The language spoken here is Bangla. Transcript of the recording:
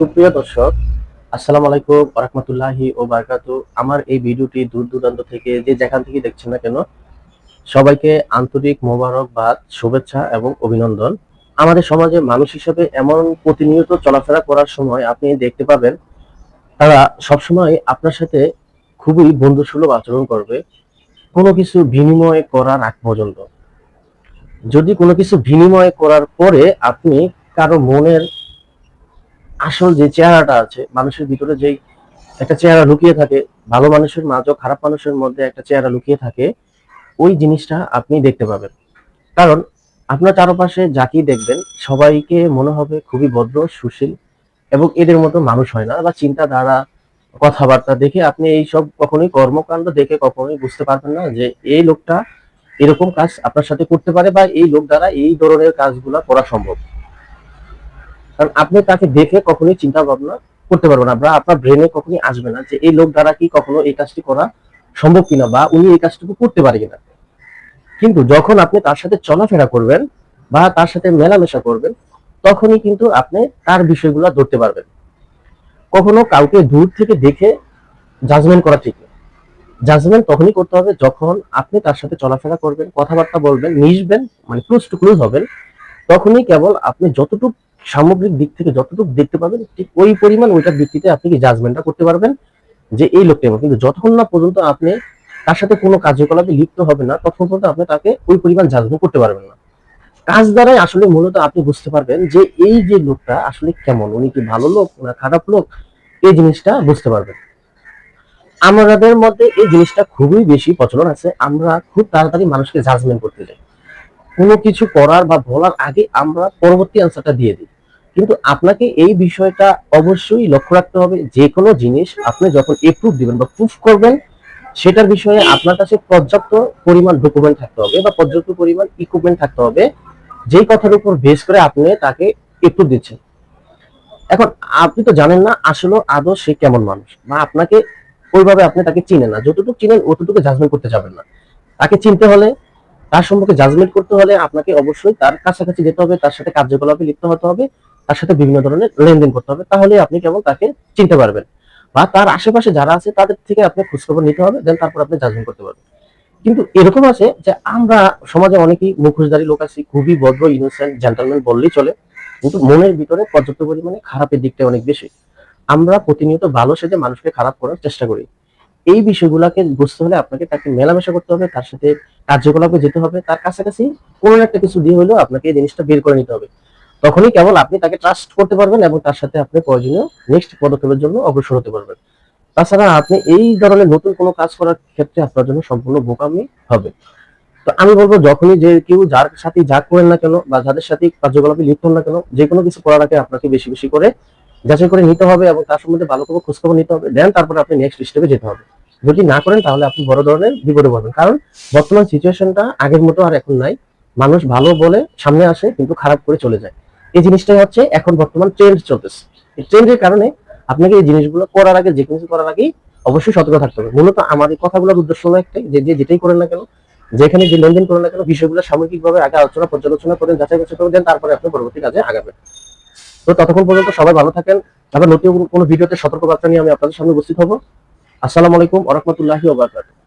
সুপ্রিয় দর্শক, আসসালামু আলাইকুম রহমতুল্লাহি ও বারকাতু আমার এই ভিডিওটি দূর দূরান্ত থেকে যে যেখান থেকে দেখছেন না কেন, সবাইকে আন্তরিক মোবারকবাদ, শুভেচ্ছা এবং অভিনন্দন। আমাদের সমাজে মানুষ হিসেবে এমন প্রতিনিয়ত চলাফেরা করার সময় আপনি দেখতে পাবেন, তারা সবসময় আপনার সাথে খুবই বন্ধুসুলভ আচরণ করবে, কোনো কিছু বিনিময় করার আগ পর্যন্ত। যদি কোনো কিছু বিনিময় করার পরে আপনি কারও মনের আসল যে চেহারাটা আছে, মানুষের ভিতরে যেই একটা চেহারা লুকিয়ে থাকে, ভালো মানুষের মাঝে, খারাপ মানুষের মধ্যে একটা চেহারা লুকিয়ে থাকে, ওই জিনিসটা আপনি দেখতে পাবেন। কারণ আপনার চারপাশে যাকেই দেখবেন, সবাইকে মনে হবে খুবই ভদ্র, সুশীল এবং এদের মতো মানুষ হয় না বা চিন্তাধারা, কথাবার্তা দেখে আপনি এই সব কখনোই কর্মকাণ্ড দেখে কখনোই বুঝতে পারবেন না যে এই লোকটা এরকম কাজ আপনার সাথে করতে পারে বা এই লোক দ্বারা এই ধরনের কাজগুলা করা সম্ভব। কারণ আপনি তাকে দেখে কখনোই চিন্তা ভাবনা করতে পারবেন না বা আপনার ব্রেনে কখনোই আসবে না যে এই লোক দ্বারা কি কখনো এই কাজটি করা সম্ভব কিনা বা উনি এই কাজটুকু করতে পারে কিনা। কিন্তু যখন আপনি তার সাথে চলাফেরা করবেন বা তার সাথে মেলামেশা করবেন, তখনই কিন্তু আপনি তার বিষয়গুলো ধরতে পারবেন। কখনো কাউকে দূর থেকে দেখে জাজমেন্ট করা ঠিক না। জাজমেন্ট তখনই করতে হবে যখন আপনি তার সাথে চলাফেরা করবেন, কথাবার্তা বলবেন, মিশবেন মানে ক্লোজ টু ক্লোজ হবেন, তখনই কেবল আপনি যতটুকু সামগ্রিক দিক থেকে যতটুকু দেখতে পাবেন, ঠিক ওই পরিমাণ ওইটার ভিত্তিতে আপনি কি জাজমেন্টটা করতে পারবেন যে এই লোকটা কিন্তু যতক্ষণ না পর্যন্ত আপনি তার সাথে কোনো কার্যকলাপে লিপ্ত হবে না, ততক্ষণ পর্যন্ত আপনি তাকে ওই পরিমাণ জাজমেন্ট করতে পারবেন না। কাজ দ্বারাই আসলে মূলত আপনি বুঝতে পারবেন যে এই যে লোকটা আসলে কেমন, উনি কি ভালো লোক না খারাপ লোক, এই জিনিসটা বুঝতে পারবেন। আমাদের মধ্যে এই জিনিসটা খুবই বেশি প্রচলন আছে, আমরা খুব তাড়াতাড়ি মানুষকে জাজমেন্ট করতে যাই কোনো কিছু করার বা বলার আগে আমরা পরবর্তী আনসারটা দিয়ে দিই। কিন্তু আপনাকে এই বিষয়টা অবশ্যই লক্ষ্য রাখতে হবে, যে কোনো জিনিস আপনি যখন এপ্রুভ দিবেন বা প্রুফ করবেন, সেটার বিষয়ে আপনার কাছে পর্যাপ্ত পরিমাণ ডকুমেন্ট থাকতে হবে বা পর্যাপ্ত পরিমাণ ইকুইপমেন্ট থাকতে হবে, যেই কথার উপর বেস করে আপনি তাকে এপ্রুভ দিচ্ছেন। এখন আপনি তো জানেন না আসলে আদৌ সে কেমন মানুষ বা আপনাকে ওইভাবে আপনি তাকে চিনেন না। যতটুকু চিনেন, অতটুকু জাজমেন্ট করতে যাবেন না। তাকে চিনতে হলে তার সম্পর্কে জাজমেন্ট করতে হলে আপনাকে অবশ্যই তার কাছাকাছি যেতে হবে, তার সাথে কার্যকলাপে লিপ্ত হতে হবে, তার সাথে বিভিন্ন ধরনের লেনদেন করতে হবে, তাহলে আপনি কেবল তাকে চিনতে পারবেন। বা তার আশেপাশে যারা আছে, তাদের থেকে আপনি খোঁজখবর নিতে হবে দেন তারপর আপনি জাজমেন্ট করতে পারবেন। কিন্তু এরকম আছে যে আমরা সমাজে অনেকেই মুখোশধারী লোক আছি, খুবই ভদ্র ইনোসেন্ট জেন্টালম্যান বললেই চলে, কিন্তু মনের ভিতরে পর্যাপ্ত পরিমাণে খারাপের দিকটা অনেক বেশি। আমরা প্রতিনিয়ত ভালো সেজে মানুষকে খারাপ করার চেষ্টা করি। এই বিষয়গুলোকে বুঝতে হলে আপনাকে তাকে মেলামেশা করতে হবে, তার সাথে কার্যকলাপে যেতে হবে, তার কাছাকাছি কোনো একটা কিছু দিয়ে হলেও আপনাকে এই জিনিসটা বের করে নিতে হবে। তখনই কেবল আপনি তাকে ট্রাস্ট করতে পারবেন এবং তার সাথে আপনি প্রয়োজনীয় নেক্সট পদক্ষেপের জন্য অগ্রসর হতে পারবেন। তাছাড়া আপনি এই ধরনের নতুন কোনো কাজ করার ক্ষেত্রে আপনার জন্য সম্পূর্ণ বোকামি হবে। তো আমি বলব, যখনই যে কেউ যার সাথে যা করেন না কেন বা যাদের সাথে কার্যকলাপে লিপ্ত না কেন যে কোনো কিছু করার আগে আপনাকে বেশি বেশি করে যাচাই করে নিতে হবে এবং তার সম্বন্ধে ভালো করে খোঁজখবর নিতে হবে। দেন তারপরে আপনি নেক্সট স্টেপে যেতে হবে। যদি না করেন, তাহলে আপনি বড় ধরনের বিপদে পড়বেন। কারণ বর্তমান সিচুয়েশনটা আগের মতো আর এখন নাই। মানুষ ভালো বলে সামনে আসে, কিন্তু খারাপ করে চলে যায়। এই জিনিসটাই হচ্ছে এখন বর্তমান ট্রেন্ড চলতেছে। এই ট্রেন্ডের কারণে আপনাকে এই জিনিসগুলো করার আগে, যে কিছু করার আগেই অবশ্যই সতর্ক থাকতে হবে। মূলত আমার এই কথাগুলোর উদ্দেশ্য হলো একটাই, যে যে যেটাই করেন না কেন, যেখানে যে লেনদেন করেন না কেন, বিষয়গুলো সামগ্রিকভাবে আগে আলোচনা, পর্যালোচনা করেন যাচাই বাছাই করে দেন তারপরে আপনি পরবর্তী কাজে আগাবেন। তো ততক্ষণ পর্যন্ত সবাই ভালো থাকেন। আবার নতুন কোনো ভিডিওতে সতর্কবার্তা নিয়ে আমি আপনাদের সামনে উপস্থিত হব। আসসালামু আলাইকুম ওরহমতুল্লাহি ওবরাকাতুহু